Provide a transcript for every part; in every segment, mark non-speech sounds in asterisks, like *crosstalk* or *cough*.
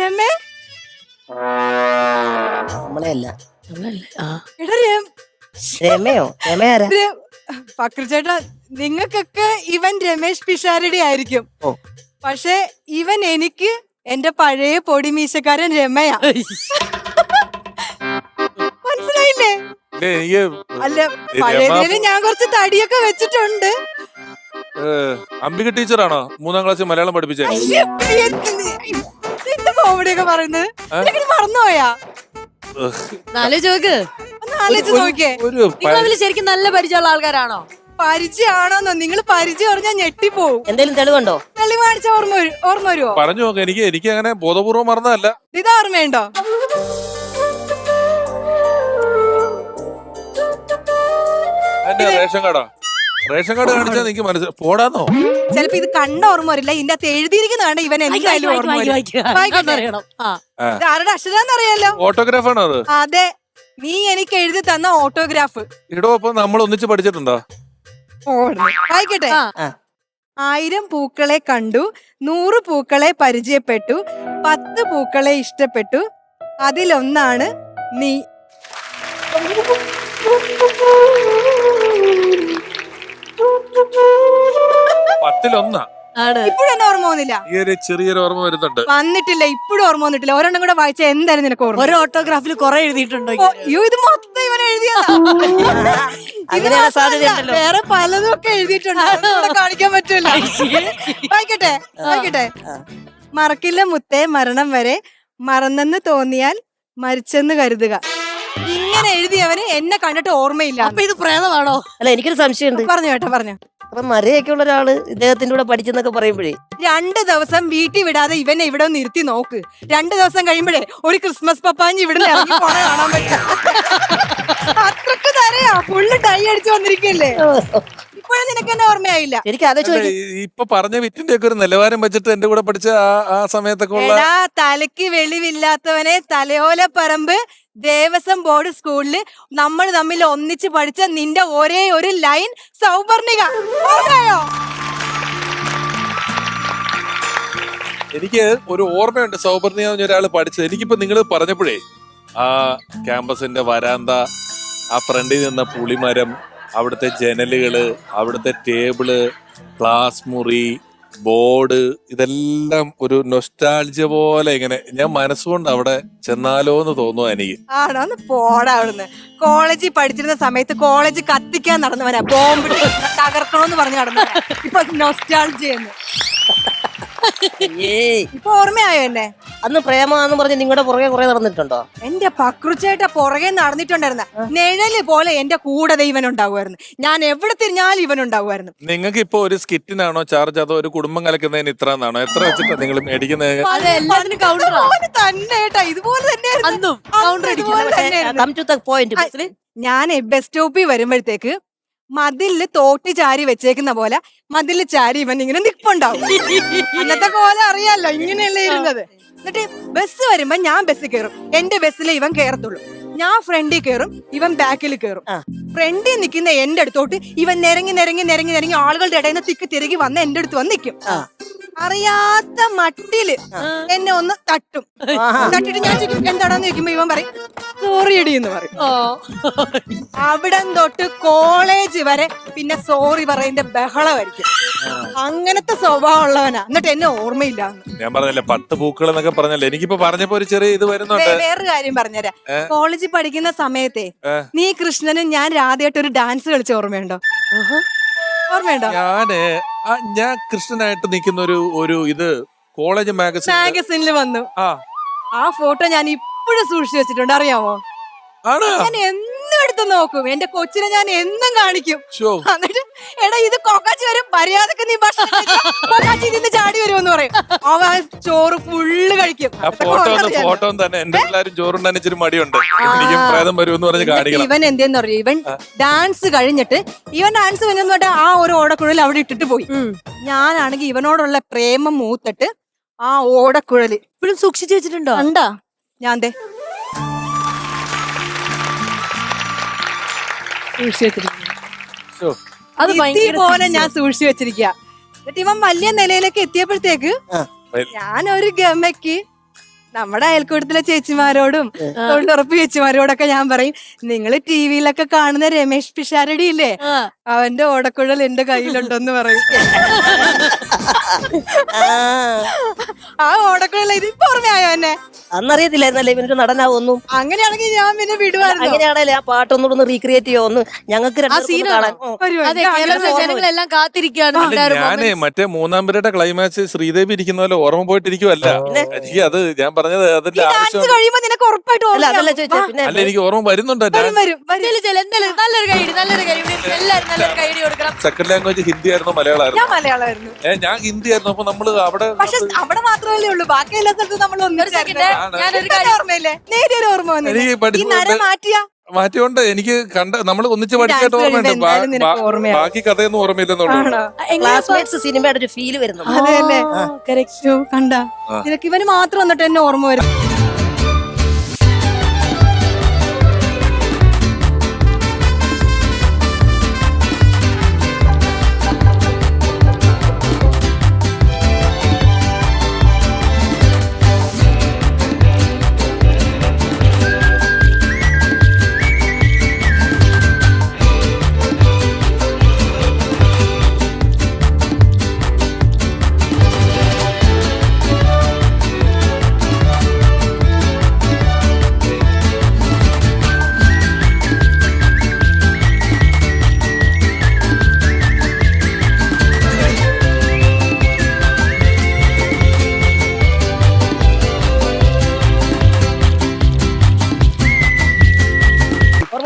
രമേ? നമ്മളെ അല്ല നമ്മളല്ലേ? ആ. എടാ രമ. രമയോ? രമ ആരാ? പക്രു ചേട്ടാ നിങ്ങൾക്കൊക്കെ ഇവൻ രമേശ് പിഷാരടി ആയിരിക്കും. പക്ഷെ ഇവൻ എനിക്ക് എന്റെ പഴയ പൊടിമീശക്കാരൻ രമയാ. മനസ്സിലായില്ലേ? അല്ല പഴയതിന് ഞാൻ കുറച്ച് തടിയൊക്കെ വെച്ചിട്ടുണ്ട്. അംബിക ടീച്ചറാണോ? മൂന്നാം ക്ലാസ്സിൽ മലയാളം പഠിപ്പിച്ചേ. അയ്യോ, ഒക്കെ കോമഡിയൊക്കെ പറയുന്നത്? ഇതൊക്കെ മറന്നുപോയാ? നാല് ചോക്ക് ഒന്ന് ആലോചിച്ച് നോക്കിയേ. ഒരു നിങ്ങൾ തമ്മിൽ ശരിക്കും നല്ല പരിചയമുള്ള ആൾക്കാരാണോ? പരിചയമാണോന്നോ? നിങ്ങൾ പരിചയം പറഞ്ഞാൽ ഞെട്ടിപ്പോവും. എന്തെങ്കിലും തെളിവുണ്ടോ? തെളിവാണിച്ച ഓർമ്മ വരു- ഓർമ്മ വരുമോ പറഞ്ഞു നോക്ക് എനിക്ക് എനിക്ക് അങ്ങനെ ബോധപൂർവം മറന്നതല്ല. ഇത് ഓർമ്മയുണ്ടോ? എന്റെ റേഷൻ കാർഡാ? റേഷൻ കാർഡ് കാണിച്ചാൽ നിനക്ക് മനസ്സിലായി പോടാന്നോ? ചിലപ്പോ ഇത് കണ്ട ഓർമ്മ വരില്ല. ഇതിന്റെ അകത്ത് എഴുതിയിരിക്കുന്ന കണ്ട ഇവൻ എന്തായാലും ഓർമ്മ വരും. വായിക്കട്ടെ? അറിയണം ആ. ഇത് ആരുടെ അക്ഷരാന്ന് അറിയാലോ? ഓട്ടോഗ്രാഫ് ആണോ അത്? അതെ. നീ എനിക്ക് എഴുതി തന്ന ഓട്ടോഗ്രാഫ്. ഇടോ അപ്പൊ നമ്മൾ ഒന്നിച്ച് പഠിച്ചിട്ടുണ്ടോ? വായിക്കട്ടെ? ആ. ആ. ആയിരം പൂക്കളെ കണ്ടു നൂറ് പൂക്കളെ പരിചയപ്പെട്ടു പത്ത് പൂക്കളെ ഇഷ്ടപ്പെട്ടു. അതിലൊന്നാണ് നീ. പത്തിലൊന്നാ. ഇപ്പോഴെന്നെ ഓർമ്മ വന്നില്ല? ഈ ഒരു ചെറിയൊരു ഓർമ്മ വരുന്നുണ്ട്. വന്നിട്ടില്ല ഇപ്പോഴും ഓർമ്മ വന്നിട്ടില്ല. ഒരെണ്ണം കൂടെ വായിച്ച എന്തായാലും നിനക്ക് ഓർമ്മ ഒരു ഓട്ടോഗ്രാഫിൽ കുറെ എഴുതിയിട്ടുണ്ടോ അയ്യോ ഇത് മൊത്തം ഇവൻ *laughs* വേറെ പലതും ഒക്കെ എഴുതിയിട്ടുണ്ട് കാണിക്കാൻ പറ്റില്ല *laughs* വായിക്കട്ടെ വായിക്കട്ടെ. മറക്കില്ല മുത്തേ മരണം വരെ മറന്നെന്ന് തോന്നിയാൽ മരിച്ചെന്ന് കരുതുക. ഇങ്ങനെ എഴുതിയവന് എന്നെ കണ്ടിട്ട് ഓർമ്മയില്ല. അപ്പൊ ഇത് പ്രേതമാണോ? അല്ല എനിക്കൊരു സംശയമുണ്ട്. പറഞ്ഞു കേട്ടോ പറഞ്ഞു. അപ്പൊ മരയൊക്കെ ഉള്ള ഒരാൾ ഇദ്ദേഹത്തിന്റെ കൂടെ പഠിച്ചെന്നൊക്കെ പറയുമ്പോഴേ. രണ്ട് ദിവസം വീട്ടിൽ വിടാതെ ഇവനെ ഇവിടെ നിർത്തി ഇരുത്തി നോക്ക്. രണ്ട് ദിവസം കഴിയുമ്പോഴേ ഒരു ക്രിസ്മസ് പപ്പാഞ്ഞി ഇവിടെ കാണാൻ പറ്റും. അത്രയ്ക്ക് തരയാ. ഫുള്ള് ടൈ അടിച്ചു വന്നിരിക്കല്ലേ? ഇപ്പോഴും നിനക്ക് എന്നെ ഓർമ്മയായില്ല. എനിക്ക് ആലോചിച്ച് ഇപ്പൊ പറഞ്ഞ വിറ്റിന്റെ ഒക്കെ ഒരു നിലവാരം വെച്ചിട്ട് എന്റെ കൂടെ പഠിച്ച ആ ആ സമയത്തൊക്കെ തലക്ക് വെളിവില്ലാത്തവനെ തലയോല പറമ്പ് ദേവസ്വം ബോർഡ് സ്കൂളിൽ നമ്മൾ തമ്മിൽ ഒന്നിച്ച് പഠിച്ച നിന്റെ ഒരേ ഒരു ലൈൻ സൗപർണിക. എനിക്ക് ഒരു ഓർമ്മയുണ്ട് സൗപർണിക എന്ന് ഒരാൾ പഠിച്ചത്. എനിക്കിപ്പോ നിങ്ങൾ പറഞ്ഞപ്പോഴേ ആ ക്യാമ്പസിന്റെ വരാന്ത ആ ഫ്രണ്ടിൽ നിന്ന പുളിമരം അവിടുത്തെ ജനലുകൾ അവിടുത്തെ ടേബിൾ ക്ലാസ് മുറി ബോർഡ് ഇതെല്ലാം ഒരു നൊസ്റ്റാൾജിയ പോലെ ഇങ്ങനെ ഞാൻ മനസ്സുകൊണ്ട് അവിടെ ചെന്നാലോ എന്ന് തോന്നുന്നു എനിക്ക്. ആണോ ഒന്ന് പോടാ അവിടുന്ന്. കോളേജിൽ പഠിച്ചിരുന്ന സമയത്ത് കോളേജ് കത്തിക്കാൻ നടന്നവനാ. ബോംബിട്ട് തകർക്കണോന്ന് പറഞ്ഞു നടന്നവനാ. ഇപ്പൊ നൊസ്റ്റാൾജിയെന്ന് ഇപ്പൊ ഓർമ്മയായോ എന്നെ? അന്ന് പ്രേമാന്ന് പറഞ്ഞ് നിങ്ങളുടെ പുറകെ കുറെ നടന്നിട്ടുണ്ടോ? എന്റെ പക്രുച്ചേട്ട പുറകെ നടന്നിട്ടുണ്ടായിരുന്ന. നിഴൽ പോലെ എന്റെ കൂടെ ഇവൻ ഉണ്ടാവുമായിരുന്നു ഞാൻ എവിടെ തിരിഞ്ഞാലും ഇവൻ ഉണ്ടാവുമായിരുന്നു നിങ്ങൾക്ക് ഇപ്പൊ ഒരു സ്കിറ്റിനാണോ ചാർജ് അതോ ഒരു കുടുംബം കലക്കുന്നതിന് ഇത്ര എന്നാണോ എത്ര വെച്ചിട്ടാ നിങ്ങൾ മേടിക്കുന്നത് കൗണ്ടറാ ഇതുപോലെ തന്നെ ഇതുപോലെ അന്നും കൗണ്ടർ ഇതുപോലെ തന്നെ തന്നെയായിരുന്നു. കം ടു ദ പോയിന്റ് ഞാൻ ബസ് സ്റ്റോപ്പിൽ വരുമ്പോഴത്തേക്ക് മതിലിൽ തോട്ടി ചാരി വെച്ചേക്കുന്ന പോലെ മതിലിൽ ചാരി ഇവൻ ഇങ്ങനെ നിപ്പുണ്ടാവും. ഇന്നത്തെ കോലം അറിയാലോ ഇങ്ങനെയല്ലേ ഇരുന്നത്. എന്നിട്ട് ബസ് വരുമ്പോ ഞാൻ ബസ്സിൽ കയറും എന്റെ ബസ്സിൽ ഇവൻ കയറത്തുള്ളൂ ഞാൻ ഫ്രണ്ടിൽ കയറും ഇവൻ ബാക്കിൽ കയറും. ഫ്രണ്ടിൽ നിൽക്കുന്ന എന്റെ അടുത്തോട്ട് ഇവൻ നിരങ്ങി നിരങ്ങി നിരങ്ങി നിരങ്ങി ആളുകളുടെ ഇടയിൽ നിന്ന് തിക്ക് തിരികെ വന്ന് എന്റെ അടുത്ത് വന്ന് നിൽക്കും. അറിയാത്ത മട്ടിൽ എന്നെ ഒന്ന് തട്ടും. തട്ടിട്ട് ഞാൻ ചോദിക്കും എന്താണെന്ന് ചോദിക്കുമ്പോ ഇവൻ പറയും സോറി എടി എന്ന് പറയും. ഓ അവിടം തൊട്ട് കോളേജ് വരെ പിന്നെ സോറി പറയുന്ന ബഹളമായിരിക്കും. അങ്ങനത്തെ സ്വഭാവം ഉള്ളവനാ. എന്നിട്ട് എന്നെ ഓർമ്മയില്ല. ഞാൻ പറഞ്ഞല്ലേ പത്ത് പൂക്കൾ എന്നൊക്കെ പറഞ്ഞല്ലേ എനിക്കിപ്പോ പറഞ്ഞപ്പോ ഒരു ചെറിയ ഇത് വരുന്നുണ്ട്. വേറൊരു കാര്യം പറഞ്ഞുതരാം. കോളേജിൽ പഠിക്കുന്ന സമയത്തെ നീ കൃഷ്ണനും ഞാൻ രാധയായിട്ട് ഒരു ഡാൻസ് കളിച്ച ഓർമ്മയുണ്ടോ? ഓർമ്മയുണ്ടോ? ഞാൻ ആ, ഞാൻ കൃഷ്ണനായിട്ട് നിൽക്കുന്ന ഒരു ഒരു ഇത് കോളേജ് മാഗസിൻ മാഗസിനിൽ വന്നു. ആ. ആ ഫോട്ടോ ഞാൻ ഇപ്പോഴും സൂക്ഷിച്ചു വെച്ചിട്ടുണ്ട്. അറിയാമോ? ആണോ. ഞാൻ എന്നും എടുത്ത് നോക്കും. എന്റെ കൊച്ചിനെ ഞാൻ എന്നും കാണിക്കും. എന്നിട്ട് എടാ ഇത് കൊക്കാച്ചി വരും. മര്യാദയ്ക്ക് നീ ഭക്ഷണം കഴിച്ചാ. കൊക്കാച്ചി ചാടി വരുമെന്ന് പറയും. അവൻ ചോറ് ഫുള്ള് കഴിക്കും. ആ ഫോട്ടോ ഒന്ന് ഫോട്ടോ തന്നെ. എന്റെ എല്ലാരും ചോറുണ്ടാൻ ഇച്ചിരി മടിയുണ്ട്. എനിക്കും പ്രേതം വരുമെന്ന് പറഞ്ഞ് എന്നിട്ട് കാണിക്കണം. ഇവൻ എന്തെന്ന് പറയും ഇവൻ ഡാൻസ് കഴിഞ്ഞിട്ട് ഇവൻ ഡാൻസ് കഴിഞ്ഞിട്ട് ആ ഒരു ഓടക്കുഴൽ അവിടെ ഇട്ടിട്ട് പോയി. ഞാനാണെങ്കിൽ ഇവനോടുള്ള പ്രേമം മൂത്തിട്ട് ആ ഓടക്കുഴൽ ഇപ്പോഴും സൂക്ഷിച്ചു വെച്ചിട്ടുണ്ടോ? കണ്ടാ? ഞാൻ ദേ. സൂക്ഷിച്ചു വെച്ചിരിക്കുന്നു ഷോ അത് ഭയങ്കര പോലെ ഞാൻ സൂക്ഷിച്ചു വെച്ചിരിക്കുക എന്നിട്ട് ഇവൻ വലിയ നിലയിലേക്ക് എത്തിയപ്പോഴത്തേക്ക് ഞാൻ ഒരു ഗമയ്ക്ക് നമ്മുടെ അയൽക്കൂട്ടത്തിലെ ചേച്ചിമാരോടും തൊഴിലുറപ്പ് ചേച്ചിമാരോടൊക്കെ ഞാൻ പറയും നിങ്ങൾ ടി വിയിലൊക്കെ കാണുന്ന രമേഷ് പിഷാരടി ഇല്ലേ? അവന്റെ ഓടക്കുഴൽ എന്റെ കയ്യിലുണ്ടെന്ന് പറയും. ആ, ഓടക്കുള്ള ഓടക്കുഴൽ ഇത് ഇപ്പൊ ഓർമ്മയായോ എന്നെ? അന്നറിയത്തില്ലായിരുന്നല്ലേ ഇവനൊരു നടനാവൊന്നും? അങ്ങനെയാണെങ്കിൽ ഞാൻ പിന്നെ വിടുവായിരുന്നു അങ്ങനെയാണല്ലേ ആ പാട്ടൊന്നുകൂടെ റീക്രിയേറ്റ് ചെയ്യുമോ ഒന്ന് ഞങ്ങൾക്ക് രണ്ടുപേർക്കും ഒന്ന് കാണാൻ. അതെ കേരളത്തിലെ ജനങ്ങളെല്ലാം കാത്തിരിക്കുകയാണ് അല്ല, ഞാനേ മറ്റേ മൂന്നാം പേരുടെ ക്ലൈമാക്സ് ശ്രീദേവി ഇരിക്കുന്ന പോലെ ഓർമ്മ പോയിട്ടിരിക്കുവല്ല. എനിക്ക് അത് ഞാൻ പറഞ്ഞത് അതിന്റെ ഡാൻസ് ആവശ്യം കഴിയുമ്പോ നിനക്ക് ഉറപ്പായിട്ട് അല്ല അതല്ല ഓർമ്മയാവും. ചോദിച്ചാ പിന്നെ? അല്ല എനിക്ക് ഓർമ്മ വരുന്നുണ്ട്. വരും വരും എന്തായാലും നല്ലൊരു കൈഡി നല്ലൊരു കൈഡി എല്ലാവരും നല്ലൊരു കൈഡി കൊടുക്കണം. സെക്കൻഡ് ലാംഗ്വേജ് ഹിന്ദി ആയിരുന്നു മലയാളമായിരുന്നു. ഞാൻ മലയാളമായിരുന്നു. ഏ ഞാൻ ഹിന്ദി ആയിരുന്നു അപ്പൊ നമ്മൾ അവിടെ പക്ഷെ അവിടെ മാത്രമല്ലേ ഉള്ളൂ. ബാക്കി എല്ലാ സ്ഥലത്തും നമ്മൾ ഒന്നും കാര്യം ഓർമ്മയില്ലേ? നേരിയൊരു ഓർമ്മ വന്നില്ലേ? എനിക്ക് ഈ പഠിച്ചു നര മാറ്റിയ? മാറ്റിയോണ്ട് എനിക്ക് കണ്ട നമ്മൾ ഒന്നിച്ച് പഠിക്കാട്ട് ഓർമ്മയുണ്ട്. ബാക്കി കഥയൊന്നും ഓർമ്മയില്ലെന്നുള്ളൂ. ആണോ? ക്ലാസ്മേറ്റ്സ് സിനിമയുടെ ഒരു ഫീൽ വരുന്നു. അതെ അല്ലേ? കറക്റ്റ് കണ്ട. നിനക്ക് ഇവന് മാത്രം വന്നിട്ട് എന്നെ ഓർമ്മ വരും.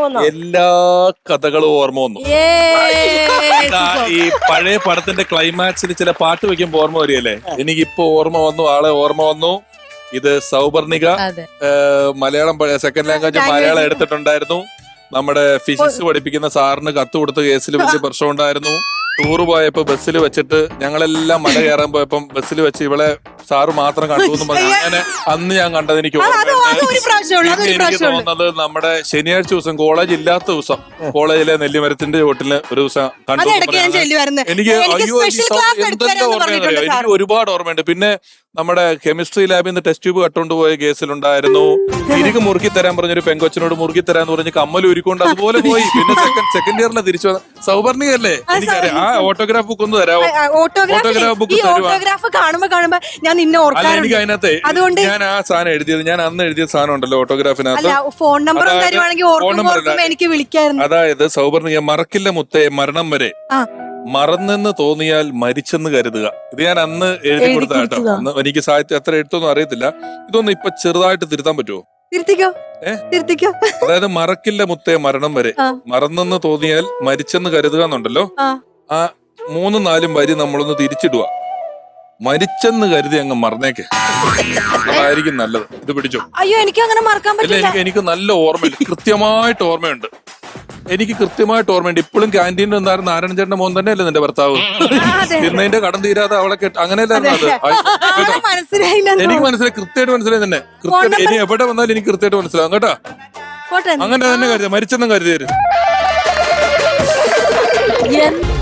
വന്നോ എല്ലാ കഥകളും ഓർമ്മ വന്നു. ഈ പഴയ പടത്തിന്റെ ക്ലൈമാക്സിൽ ചില പാട്ട് വെക്കുമ്പോ ഓർമ്മ വരികയല്ലേ? എനിക്കിപ്പോ ഓർമ്മ വന്നു ആളെ ഓർമ്മ വന്നു. ഇത് സൗപർണിക അതെ. ഏഹ് മലയാളം സെക്കൻഡ് ലാംഗ്വേജ്. മലയാളം എടുത്തിട്ടുണ്ടായിരുന്നു. നമ്മുടെ ഫിസിക്സ് പഠിപ്പിക്കുന്ന സാറിന് കത്ത് കൊടുത്ത കേസിൽ വലിയ പ്രശ്നം ഉണ്ടായിരുന്നു ടൂർ പോയപ്പോ ബസ്സിൽ വെച്ചിട്ട് ഞങ്ങളെല്ലാം മല കയറാൻ പോയപ്പം ബസ്സിൽ വെച്ച് ഇവളെ സാറ് മാത്രം കണ്ടു എന്ന് പറഞ്ഞു അങ്ങനെ അന്ന് ഞാൻ കണ്ടത് എനിക്ക് ഓർമ്മയുണ്ട്. എനിക്ക് തോന്നുന്നത് നമ്മുടെ ശനിയാഴ്ച ദിവസം കോളേജ് ഇല്ലാത്ത ദിവസം കോളേജിലെ നെല്ലിമരത്തിന്റെ ചോട്ടിൽ ഒരു ദിവസം കണ്ടു എനിക്ക് എനിക്ക് അയ്യോ സ്പെഷ്യൽ ക്ലാസ് എടുത്തു എന്തെല്ലാം ഓർമ്മയെന്നറിയോ? പറഞ്ഞിട്ടുണ്ട് സാർ എനിക്ക് ഒരുപാട് ഓർമ്മയുണ്ട്. പിന്നെ നമ്മുടെ കെമിസ്ട്രി ലാബിൽ നിന്ന് ടെസ്റ്റ് ട്യൂബ് കട്ടുകൊണ്ട് പോയ കേസിലുണ്ടായിരുന്നു തിരികെ മുറുക്കി തരാൻ പറഞ്ഞൊരു പെങ്കൊച്ചിനോട് മുറുക്കി തരാന്ന് പറഞ്ഞ് കമ്മൽ ഉരുക്കൊണ്ട് അതുപോലെ പോയി. പിന്നെ സെക്കൻഡ് സെക്കൻഡ് ഇയറിലെ തിരിച്ചു വന്ന സൗവർണികല്ലേ എനിക്കറിയാം ആ ഓട്ടോഗ്രാഫ് ബുക്ക് ഒന്ന് തരാമോ ഓട്ടോഗ്രാഫ് ബുക്ക് ഈ ഓട്ടോഗ്രാഫ് കാണുമ്പോ കാണുമ്പോ ഞാൻ നിന്നെ അല്ല ഓർക്കാറുണ്ട്. എനിക്ക് അതിനകത്ത് അതുകൊണ്ട് ഞാൻ ആ സാധനം എഴുതിയത് ഞാൻ അന്ന് എഴുതിയ സാധനം ഉണ്ടല്ലോ ഓട്ടോഗ്രാഫിനകത്ത് അല്ല ഫോൺ നമ്പർ അതായത് തരുവാണെങ്കിൽ phone ഓർക്കുമ്പോ number ഓർക്കുമ്പോ എനിക്ക് വിളിക്കായിരുന്നു. അതായത് സൗവർണിക മറക്കില്ല മുത്തേ മരണം വരെ. ആ. മറന്നെന്ന് തോന്നിയാൽ മരിച്ചെന്ന് കരുതുക. ഇത് ഞാൻ അന്ന് എഴുതി എഴുതി കൊടുത്ത കേട്ടോ. കൊടുത്തതാ. അന്ന് എനിക്ക് സാഹിത്യം അത്ര എഴുത്തൊന്നും അറിയത്തില്ല. ഇതൊന്നും ഇപ്പൊ ചെറുതായിട്ട് തിരുത്താൻ പറ്റുമോ തിരുത്തിക്കോ? ഏ? തിരുത്തിക്കോ? അതായത് മറക്കില്ല മുത്തേ മരണം വരെ. മറന്നെന്ന് തോന്നിയാൽ മരിച്ചെന്ന് കരുതുക എന്നുണ്ടല്ലോ? ആ. ആ മൂന്നും നാലും വരി നമ്മളൊന്ന് തിരിച്ചിടുക. മരിച്ചെന്ന് കരുതി അങ്ങ് മറന്നേക്ക്. അതായിരിക്കും നല്ലത്. ഇത് പിടിച്ചോ? അയ്യോ എനിക്ക് അങ്ങനെ മറക്കാൻ പറ്റില്ല. എനിക്ക് എനിക്ക് നല്ല ഓർമ്മയുണ്ട്. കൃത്യമായിട്ട് ഓർമ്മയുണ്ട്. എനിക്ക് കൃത്യമായിട്ട് ഓർമ്മയുണ്ട്. ഇപ്പോഴും ക്യാന്റീനിൽ ഉണ്ടായിരുന്ന നാരായണൻ ചേട്ടന്റെ മോൻ തന്നെയല്ലേ നിന്റെ ഭർത്താവ്? ഇന്നതിന്റെ കടം തീരാതെ അവളെ കെട്ട അങ്ങനെയല്ലായിരുന്നു അത്? ആയി, കേട്ടോ? മനസ്സിലായില്ല എനിക്ക് മനസ്സിലായി കൃത്യമായിട്ട് മനസ്സിലായി തന്നെ കൃത്യമായിട്ട് ഇനി എവിടെ വന്നാലും എനിക്ക് കൃത്യമായിട്ട് മനസ്സിലാവും കേട്ടോ? പോട്ടെ അങ്ങനെ തന്നെ കരുതി മരിച്ചെന്നും കരുതിയത് എന്ത്?